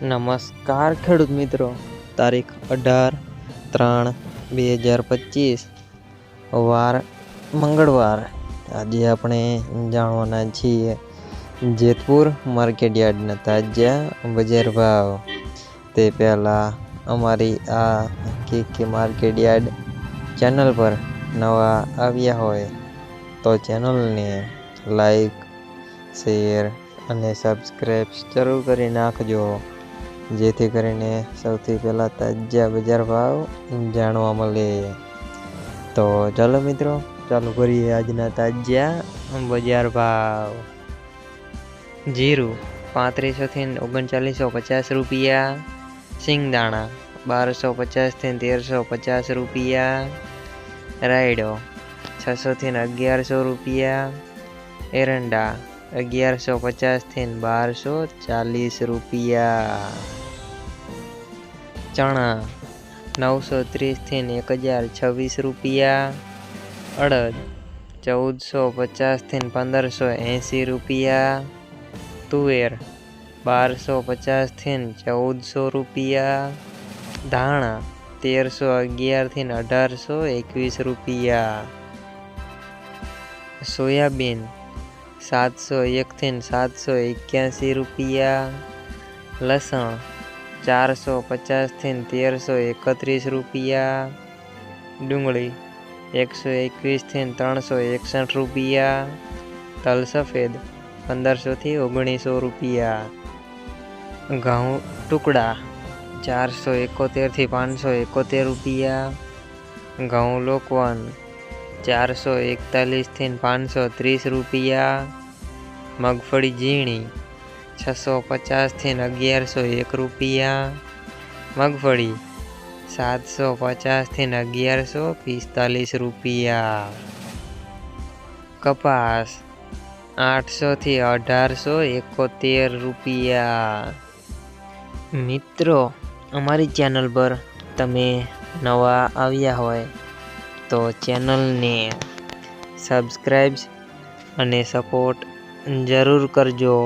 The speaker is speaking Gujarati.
નમસ્કાર ખેડૂત મિત્રો. તારીખ અઢાર ત્રણ બે હજાર પચીસ. વાર મંગળવાર. આજે આપણે જાણવાના છીએ જેતપુર માર્કેટ યાર્ડના તાજા બજાર ભાવ. તે પહેલાં અમારી આ કે કે માર્કેટ યાર્ડ ચેનલ પર નવા આવ્યા હોય તો ચેનલને લાઈક, શેર અને સબસ્ક્રાઈબ જરૂર કરી નાખજો. જેથી કરીને સૌથી પહેલાં તાજા બજાર ભાવ જાણવા મળે. તો ચાલો મિત્રો, ચાલુ કરીએ આજના તાજા બજાર ભાવ. જીરું પાંત્રીસોથી ઓગણચાલીસો પચાસ રૂપિયા. સિંગદાણા બારસો પચાસથી તેરસો પચાસ રૂપિયા. રાયડો છસોથી અગિયારસો રૂપિયા. એરંડા અગિયારસો પચાસથી બારસો ચાલીસ રૂપિયા. ચણા નવસો ત્રીસથી એક હજાર છવ્વીસ રૂપિયા, અડદ ચૌદસો પચાસથી પંદરસો એંસી રૂપિયા, તુવેર બારસો પચાસથી ચૌદસો રૂપિયા, ધાણા તેરસો અગિયારથી અઢારસો એકવીસ રૂપિયા, સોયાબીન સાતસો એકથી સાતસો એક્યાસી રૂપિયા, લસણ ચારસો પચાસથી તેરસો એકત્રીસ રૂપિયા. ડુંગળી એકસો એકવીસથી ત્રણસો એકસઠ રૂપિયા. તલ સફેદ પંદરસોથી ઓગણીસો રૂપિયા. ઘઉં ટુકડા ચારસો એકોતેરથી પાંચસો એકોતેર રૂપિયા. ઘઉં લોકવન ચારસો એકતાલીસથી પાંચસો ત્રીસ રૂપિયા. મગફળી ઝીણી છસો પચાસથી અગિયારસો એક રૂપિયા. મગફળી સાતસો પચાસથી અગિયારસો પિસ્તાલીસ રૂપિયા. કપાસ આઠસોથી અઢારસો એકોતેર રૂપિયા. મિત્રો, અમારી ચેનલ પર તમે નવા આવ્યા હોય તો ચેનલને સબસ્ક્રાઈબ અને સપોર્ટ જરૂર કરજો.